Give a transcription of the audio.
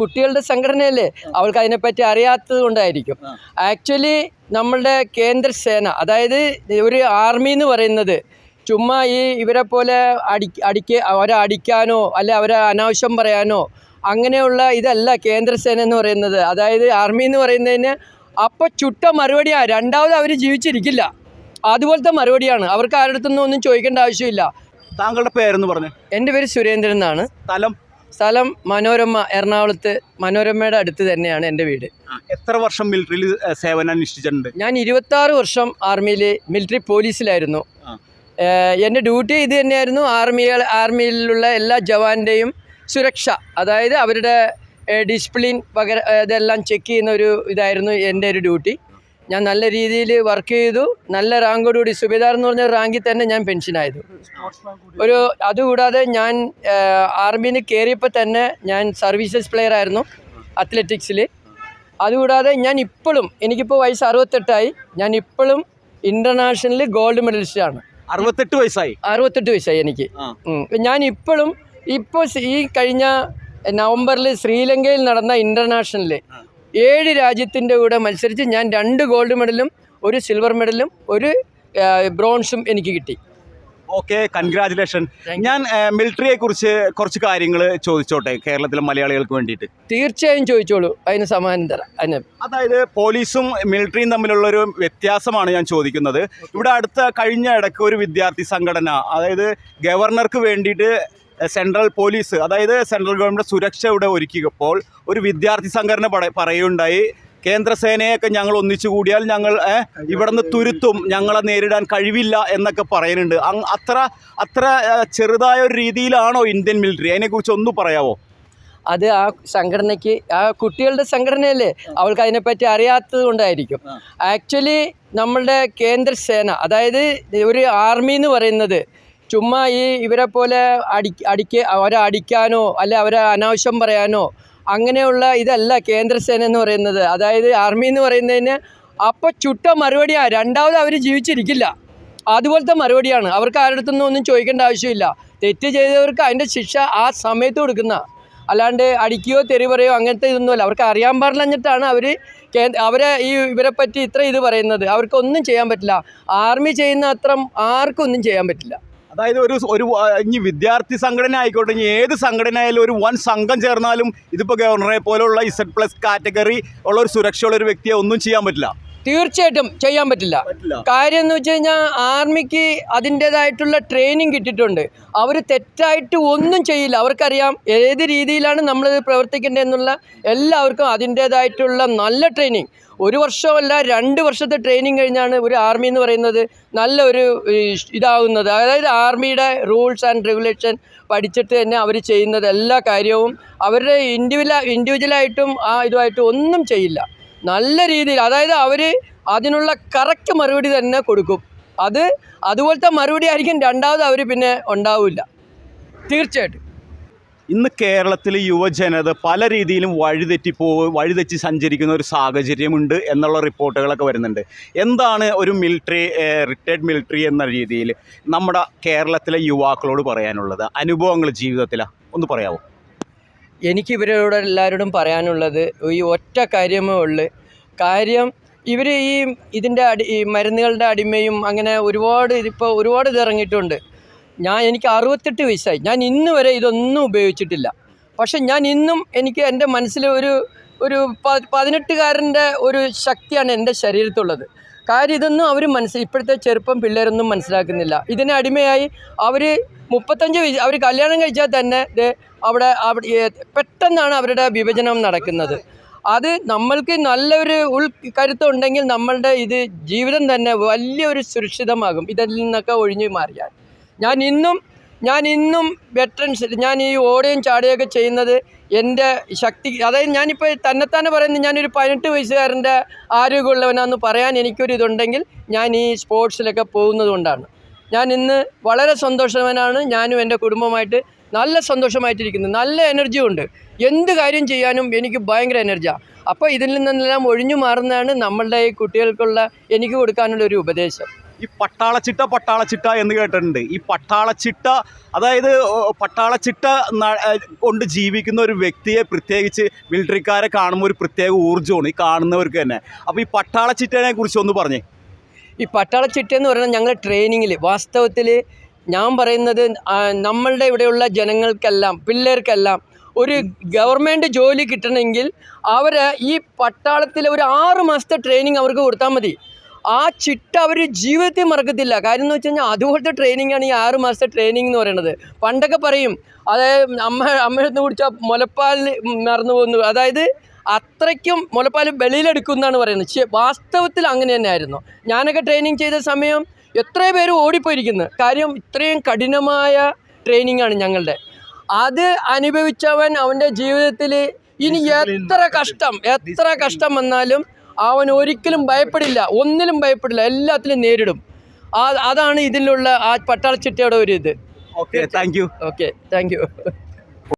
കുട്ടികളുടെ സംഘടനയല്ലേ? അവൾക്ക് അതിനെപ്പറ്റി അറിയാത്തത് കൊണ്ടായിരിക്കും. ആക്ച്വലി നമ്മളുടെ കേന്ദ്ര സേന അതായത് ഒരു ആർമി എന്ന് പറയുന്നത് ചുമ്മാ ഈ ഇവരെ പോലെ അടി അടിക്ക അവരെ അടിക്കാനോ അല്ലെ അവരെ അനാവശ്യം പറയാനോ അങ്ങനെയുള്ള ഇതല്ല കേന്ദ്രസേന എന്ന് പറയുന്നത്. അതായത് ആർമി എന്ന് പറയുന്നതിന് അപ്പോൾ ചുട്ട മറുപടിയാണ് രണ്ടാമത് അവർ ജീവിച്ചിരിക്കില്ല. അതുപോലത്തെ മറുപടിയാണ്. അവർക്ക് ആരുടെ അടുത്തൊന്നും ഒന്നും ചോദിക്കേണ്ട ആവശ്യമില്ല. താങ്കളുടെ പേരെന്ന് പറഞ്ഞു. എന്റെ പേര് സുരേന്ദ്രൻ എന്നാണ്. സ്ഥലം? സ്ഥലം മനോരമ എറണാകുളത്ത് മനോരമയുടെ അടുത്ത് തന്നെയാണ് എന്റെ വീട്. എത്ര വർഷം മിലിറ്ററിയിൽ സേവനം അനുഷ്ഠിച്ചിട്ടുണ്ട്? ഞാൻ ഇരുപത്താറ് വർഷം ആർമിയിൽ മിലിറ്ററി പോലീസിലായിരുന്നു. എന്റെ ഡ്യൂട്ടി ഇത് തന്നെയായിരുന്നു. ആർമികൾ ആർമിയിലുള്ള എല്ലാ ജവാന്റെയും സുരക്ഷ. അതായത് അവരുടെ ഡിസിപ്ലിൻ പകര ഇതെല്ലാം ചെക്ക് ചെയ്യുന്ന ഒരു ഇതായിരുന്നു എന്റെ ഒരു ഡ്യൂട്ടി. ഞാൻ നല്ല രീതിയിൽ വർക്ക് ചെയ്തു. നല്ല റാങ്കോടുകൂടി സുബേദാർ എന്ന് പറഞ്ഞ റാങ്കിൽ തന്നെ ഞാൻ പെൻഷനായത് ഒരു അതുകൂടാതെ ഞാൻ ആർമിയിൽ കയറിയപ്പോൾ തന്നെ ഞാൻ സർവീസസ് പ്ലെയർ ആയിരുന്നു അത്ലറ്റിക്സിൽ അതുകൂടാതെ ഞാൻ ഇപ്പോഴും എനിക്കിപ്പോൾ വയസ്സ് അറുപത്തെട്ടായി. ഞാൻ ഇപ്പോഴും ഇന്റർനാഷണൽ ഗോൾഡ് മെഡലിസ്റ്റാണ് അറുപത്തെട്ട് വയസ്സായി? അറുപത്തെട്ട് വയസ്സായി എനിക്ക്. ഞാൻ ഇപ്പോഴും ഇപ്പോൾ ഈ കഴിഞ്ഞ നവംബറിൽ ശ്രീലങ്കയിൽ നടന്ന ഇന്റർനാഷണലിൽ ഏഴ് രാജ്യത്തിന്റെ കൂടെ മത്സരിച്ച് ഞാൻ രണ്ട് ഗോൾഡ് മെഡലും ഒരു സിൽവർ മെഡലും ഒരു ബ്രോൺസും എനിക്ക് കിട്ടി. ഓക്കെ കൺഗ്രാചുലേഷൻ ഞാൻ മിലിറ്ററിയെ കുറിച്ച് കുറച്ച് കാര്യങ്ങൾ ചോദിച്ചോട്ടെ കേരളത്തിലെ മലയാളികൾക്ക് വേണ്ടിയിട്ട്? തീർച്ചയായും ചോദിച്ചോളൂ. അതിന് സമാനം തരാം. അതിന് അതായത് പോലീസും മിലിറ്ററിയും തമ്മിലുള്ള ഒരു വ്യത്യാസമാണ് ഞാൻ ചോദിക്കുന്നത്. ഇവിടെ അടുത്ത കഴിഞ്ഞ ഇടയ്ക്ക് ഒരു വിദ്യാർത്ഥി സംഘടന അതായത് ഗവർണർക്ക് വേണ്ടിയിട്ട് സെൻട്രൽ പോലീസ് അതായത് സെൻട്രൽ ഗവൺമെന്റ് സുരക്ഷ ഇവിടെ ഒരുക്കിയപ്പോൾ ഒരു വിദ്യാർത്ഥി സംഘടന പറയുണ്ടായി കേന്ദ്രസേനയൊക്കെ ഞങ്ങൾ ഒന്നിച്ചു കൂടിയാൽ ഞങ്ങൾ ഇവിടുന്ന് തുരുത്തും ഞങ്ങളെ നേരിടാൻ കഴിവില്ല എന്നൊക്കെ പറയുന്നുണ്ട്. അത്ര അത്ര ചെറുതായ ഒരു രീതിയിലാണോ ഇന്ത്യൻ മിലിറ്ററി? അതിനെക്കുറിച്ച് ഒന്ന് പറയാമോ അത് ആ സംഘടനയ്ക്ക് ആ കുട്ടികളുടെ സംഘടനയല്ലേ? അവൾക്ക് അതിനെപ്പറ്റി അറിയാത്തത് കൊണ്ടായിരിക്കും. ആക്ച്വലി നമ്മളുടെ കേന്ദ്രസേന അതായത് ഒരു ആർമി എന്ന് പറയുന്നത് ചുമ്മാ ഈ ഇവരെ പോലെ അടി അടിക്ക അവരെ അടിക്കാനോ അല്ലെ അവരെ അനാവശ്യം പറയാനോ അങ്ങനെയുള്ള ഇതല്ല കേന്ദ്രസേന എന്ന് പറയുന്നത്. അതായത് ആർമി എന്ന് പറയുന്നതിന് അപ്പോൾ ചുട്ട മറുപടിയാണ് രണ്ടാമത് അവർ ജീവിച്ചിരിക്കില്ല. അതുപോലത്തെ മറുപടിയാണ്. അവർക്ക് ആരുടെ ഒന്നും ചോദിക്കേണ്ട ആവശ്യമില്ല. തെറ്റ് ചെയ്തവർക്ക് അതിന്റെ ശിക്ഷ ആ സമയത്ത് കൊടുക്കുന്ന. അല്ലാണ്ട് അടിക്കുകയോ തെറി പറയുകയോ അങ്ങനത്തെ ഇതൊന്നുമല്ല അവർക്ക് അറിയാൻ പാടില്ലഞ്ഞിട്ടാണ് അവർ അവരെ ഈ ഇവരെ പറ്റി ഇത്ര ഇത് പറയുന്നത്. അവർക്കൊന്നും ചെയ്യാൻ പറ്റില്ല. ആർമി ചെയ്യുന്ന അത്ര ആർക്കും ഒന്നും ചെയ്യാൻ പറ്റില്ല. അതായത് ഒരു ഒരു ഇനി വിദ്യാർത്ഥി സംഘടന ആയിക്കോട്ടെ ഇനി ഏത് സംഘടന ആയാലും ഒരു വൺ സംഘം ചേർന്നാലും ഇതിപ്പോൾ ഗവർണറെ പോലുള്ള ഇസഡ് പ്ലസ് കാറ്റഗറി ഉള്ള ഒരു സുരക്ഷയുള്ള ഒരു വ്യക്തിയെ ഒന്നും ചെയ്യാൻ പറ്റില്ല. തീർച്ചയായിട്ടും ചെയ്യാൻ പറ്റില്ല. പറ്റില്ല. കാര്യം എന്ന് വെച്ച് കഴിഞ്ഞാൽ ആർമിക്ക് അതിന്റേതായിട്ടുള്ള ട്രെയിനിങ് കിട്ടിയിട്ടുണ്ട്. അവർ തെറ്റായിട്ട് ഒന്നും ചെയ്യില്ല. അവർക്കറിയാം ഏത് രീതിയിലാണ് നമ്മളിത് പ്രവർത്തിക്കേണ്ടതെന്നുള്ള എല്ലാവർക്കും അതിന്റേതായിട്ടുള്ള നല്ല ട്രെയിനിങ് ഒരു വർഷമല്ല രണ്ട് വർഷത്തെ ട്രെയിനിങ് കഴിഞ്ഞാണ് ഒരു ആർമി എന്ന് പറയുന്നത് നല്ലൊരു ഒരു ഇതാകുന്നത് അതായത് ആർമിയുടെ റൂൾസ് ആൻഡ് റെഗുലേഷൻ പഠിച്ചിട്ട് തന്നെ അവർ ചെയ്യുന്നത് എല്ലാ കാര്യവും അവരുടെ ഇൻഡിവിജ്വല ഇൻഡിവിജ്വലായിട്ടും ആ ഇതുമായിട്ടും ഒന്നും ചെയ്യില്ല. നല്ല രീതിയിൽ അതായത് അവർ അതിനുള്ള കറക്റ്റ് മറുപടി തന്നെ കൊടുക്കും. അത് അതുപോലത്തെ മറുപടി ആയിരിക്കും രണ്ടാമത് അവർ പിന്നെ ഉണ്ടാവില്ല. തീർച്ചയായിട്ടും. ഇന്ന് കേരളത്തിലെ യുവജനത പല രീതിയിലും വഴിതെറ്റി പോ വഴിതെറ്റി സഞ്ചരിക്കുന്ന ഒരു സാഹചര്യമുണ്ട് എന്നുള്ള റിപ്പോർട്ടുകളൊക്കെ വരുന്നുണ്ട്. എന്താണ് ഒരു മിലിറ്ററി റിട്ടയർഡ് മിലിറ്ററി എന്ന രീതിയിൽ നമ്മുടെ കേരളത്തിലെ യുവാക്കളോട് പറയാനുള്ളത്? അനുഭവങ്ങൾ ജീവിതത്തിലാണ് ഒന്ന് പറയാമോ എനിക്ക് ഇവരോട് എല്ലാവരോടും പറയാനുള്ളത് ഈ ഒറ്റ കാര്യമേ ഉള്ളൂ. കാര്യം ഇവർ ഈ ഇതിന്റെ അടി മരുന്നുകളുടെ അടിമയും അങ്ങനെ ഒരുപാട് ഇതിപ്പോൾ ഒരുപാട് ഇത് ഇറങ്ങിയിട്ടുണ്ട്. ഞാൻ എനിക്ക് അറുപത്തെട്ട് വയസ്സായി. ഞാൻ ഇന്ന് വരെ ഇതൊന്നും ഉപയോഗിച്ചിട്ടില്ല. പക്ഷെ ഞാൻ ഇന്നും എനിക്ക് എന്റെ മനസ്സിൽ ഒരു ഒരു പതിനെട്ടുകാരന്റെ ഒരു ശക്തിയാണ് എന്റെ ശരീരത്തുള്ളത് കാര്യം ഇതൊന്നും അവർ മനസ്സിൽ ഇപ്പോഴത്തെ ചെറുപ്പം പിള്ളേരൊന്നും മനസ്സിലാക്കുന്നില്ല. ഇതിനെ അടിമയായി അവർ മുപ്പത്തഞ്ച് വയസ്സ് അവർ കല്യാണം കഴിച്ചാൽ തന്നെ അവിടെ അവിടെ പെട്ടെന്നാണ് അവരുടെ വിഭജനം നടക്കുന്നത്. അത് നമ്മൾക്ക് നല്ലൊരു ഉൾ കരുത്തുണ്ടെങ്കിൽ നമ്മളുടെ ഇത് ജീവിതം തന്നെ വലിയൊരു സുരക്ഷിതമാകും. ഇതിൽ നിന്നൊക്കെ ഒഴിഞ്ഞു മാറിയാൽ. ഞാൻ ഇന്നും ഞാൻ ഇന്നും വെറ്ററൻസ് ഞാൻ ഈ ഓടുകയും ചാടുകയൊക്കെ ചെയ്യുന്നത് എന്റെ ശക്തി അതായത് ഞാനിപ്പോൾ തന്നെത്താനെ പറയുന്നത് ഞാനൊരു പതിനെട്ട് വയസ്സുകാരന്റെ ആരോഗ്യമുള്ളവനാന്ന് പറയാൻ എനിക്കൊരു ഇതുണ്ടെങ്കിൽ ഞാൻ ഈ സ്പോർട്സിലൊക്കെ പോകുന്നത് കൊണ്ടാണ്. ഞാൻ ഇന്ന് വളരെ സന്തോഷവാനാണ്. ഞാനും എന്റെ കുടുംബമായിട്ട് നല്ല സന്തോഷമായിട്ടിരിക്കുന്നു. നല്ല എനർജി ഉണ്ട്. എന്ത് കാര്യം ചെയ്യാനും എനിക്ക് ഭയങ്കര എനർജിയാണ് അപ്പോൾ ഇതിൽ നിന്നെല്ലാം ഒഴിഞ്ഞു മാറുന്നതാണ് നമ്മളുടെ ഈ കുട്ടികൾക്കുള്ള എനിക്ക് കൊടുക്കാനുള്ള ഒരു ഉപദേശം. ഈ പട്ടാളച്ചിട്ട പട്ടാളച്ചിട്ട എന്ന് കേട്ടിട്ടുണ്ട്. ഈ പട്ടാളച്ചിട്ട അതായത് പട്ടാളച്ചിട്ട കൊണ്ട് ജീവിക്കുന്ന ഒരു വ്യക്തിയെ പ്രത്യേകിച്ച് മിലിറ്ററിക്കാരെ കാണുമ്പോൾ ഒരു പ്രത്യേക ഊർജമാണ് ഈ കാണുന്നവർക്ക് തന്നെ. അപ്പോൾ ഈ പട്ടാളച്ചിട്ടനെ കുറിച്ച് ഒന്ന് പറഞ്ഞേ. ഈ പട്ടാള ചിട്ട എന്ന് പറയുന്നത് ഞങ്ങൾ ട്രെയിനിങ്ങിൽ വാസ്തവത്തിൽ ഞാൻ പറയുന്നത് നമ്മളുടെ ഇവിടെയുള്ള ജനങ്ങൾക്കെല്ലാം പിള്ളേർക്കെല്ലാം ഒരു ഗവൺമെന്റ് ജോലി കിട്ടണമെങ്കിൽ അവർ ഈ പട്ടാളത്തിൽ ഒരു ആറ് മാസത്തെ ട്രെയിനിങ് അവർക്ക് കൊടുത്താൽ മതി. ആ ചിട്ട അവർ ജീവിതത്തിൽ മറക്കത്തില്ല. കാര്യം എന്ന് വെച്ച് കഴിഞ്ഞാൽ അതുപോലത്തെ ട്രെയിനിങ് ആണ് ഈ ആറ് മാസത്തെ ട്രെയിനിങ് എന്ന് പറയുന്നത്. പണ്ടൊക്കെ പറയും അതായത് അമ്മ അമ്മയെന്ന് കുടിച്ചാൽ മുലപ്പാൽ മറന്നു പോകുന്നു. അതായത് അത്രയ്ക്കും മുലപ്പാൽ വെളിയിലെടുക്കുന്നതാണ് പറയുന്നത്. പക്ഷേ വാസ്തവത്തിൽ അങ്ങനെ തന്നെയായിരുന്നു. ഞാനൊക്കെ ട്രെയിനിങ് ചെയ്ത സമയം എത്ര പേര് ഓടിപ്പോയിരിക്കുന്നു. കാര്യം ഇത്രയും കഠിനമായ ട്രെയിനിങ് ആണ് ഞങ്ങളുടെ. അത് അനുഭവിച്ചവൻ അവന്റെ ജീവിതത്തിൽ ഇനി എത്ര കഷ്ടം എത്ര കഷ്ടം വന്നാലും അവൻ ഒരിക്കലും ഭയപ്പെടില്ല. ഒന്നിലും ഭയപ്പെടില്ല. എല്ലാത്തിലും നേരിടും. അതാണ് ഇതിലുള്ള ആ പട്ടാളച്ചിട്ടയുടെ ഒരു ഇത്. Okay thank you okay thank you